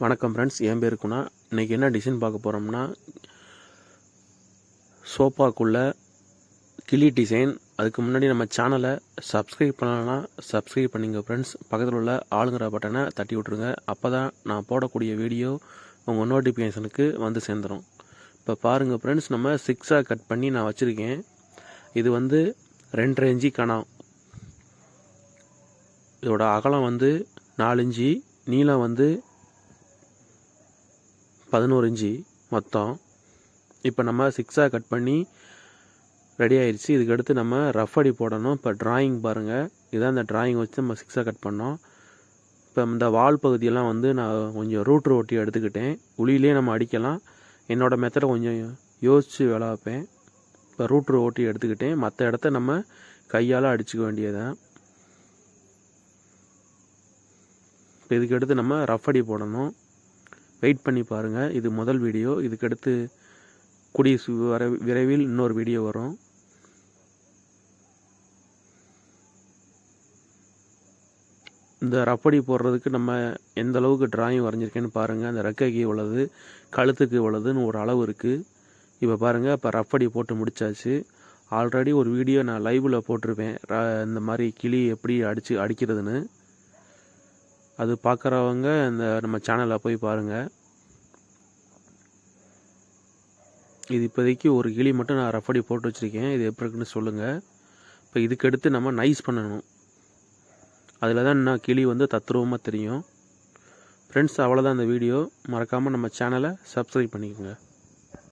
வணக்கம் ஃப்ரெண்ட்ஸ் என் பேர் குணா. இன்றைக்கி என்ன டிசைன் பார்க்க போகிறோம்னா சோஃபாக்குள்ள கிளி டிசைன் அதுக்கு முன்னாடி நம்ம சேனலை சப்ஸ்கிரைப் பண்ணலன்னா சப்ஸ்கிரைப் பண்ணிங்க ஃப்ரெண்ட்ஸ் பக்கத்தில் உள்ள ஆளுங்கிற பட்டனை தட்டி விட்ருங்க அப்போ தான் நான் போடக்கூடிய வீடியோ உங்கள் நோட்டிஃபிகேஷனுக்கு வந்து சேர்ந்துடும் இப்போ பாருங்கள் ஃப்ரெண்ட்ஸ் நம்ம சிக்ஸாக கட் பண்ணி நான் வச்சுருக்கேன். இது வந்து ரெண்டரை இஞ்சி கணம் இதோட அகலம் வந்து நாலு இஞ்சி நீளம் வந்து பதினோரு இன்ச்சு மொத்தம். இப்போ நம்ம சிக்ஸாக கட் பண்ணி ரெடி ஆயிடுச்சு இதுக்கடுத்து நம்ம ரஃப் அடி போடணும். இப்போ ட்ராயிங் பாருங்கள் இதான் இந்த ட்ராயிங் வச்சு நம்ம சிக்ஸாக கட் பண்ணோம். இப்போ இந்த வால் பகுதியெல்லாம் வந்து நான் கொஞ்சம் ரூட்ரு ஒட்டி எடுத்துக்கிட்டேன். உளியிலே நம்ம அடிக்கலாம். என்னோடய மெத்தடை கொஞ்சம் யோசித்து வேலை வைப்பேன் இப்போ ரூட்ரு ஓட்டி எடுத்துக்கிட்டேன். மற்ற இடத்த நம்ம கையால் அடிச்சுக்க வேண்டியதான் இப்போ இதுக்கடுத்து நம்ம ரஃப் அடி போடணும். வெயிட் பண்ணி பாருங்கள் இது முதல் வீடியோ. இதுக்கடுத்து கூடிய வர விரைவில் இன்னொரு வீடியோ வரும். இந்த ரப்படி போடுறதுக்கு நம்ம எந்த அளவுக்கு டிராயிங் வரைஞ்சிருக்கேன்னு பாருங்கள் அந்த ரெக்கைக்கு உள்ளது கழுத்துக்கு உள்ளதுன்னு ஒரு அளவு இருக்குது இப்போ பாருங்கள் இப்போ ரப்படி போட்டு முடிச்சாச்சு. ஆல்ரெடி ஒரு வீடியோ நான் லைவில் போட்டிருப்பேன். ர- இந்த மாதிரி கிளி எப்படி அடித்து அடிக்கிறதுன்னு. அது பார்க்குறவங்க இந்த நம்ம சேனலில் போய் பாருங்கள் இது இப்போதைக்கு ஒரு கிளி மட்டும் நான் ரஃபடி போட்டு வச்சுருக்கேன். இது எப்படி இருக்குன்னு சொல்லுங்கள் இப்போ இதுக்கு அடுத்து நம்ம நைஸ் பண்ணணும். அதில் தான் இன்னும் கிளி வந்து தத்ரூபமாக தெரியும். ஃப்ரெண்ட்ஸ் அவ்வளோதான் இந்த வீடியோ மறக்காமல் நம்ம சேனலை சப்ஸ்கிரைப் பண்ணிக்கோங்க.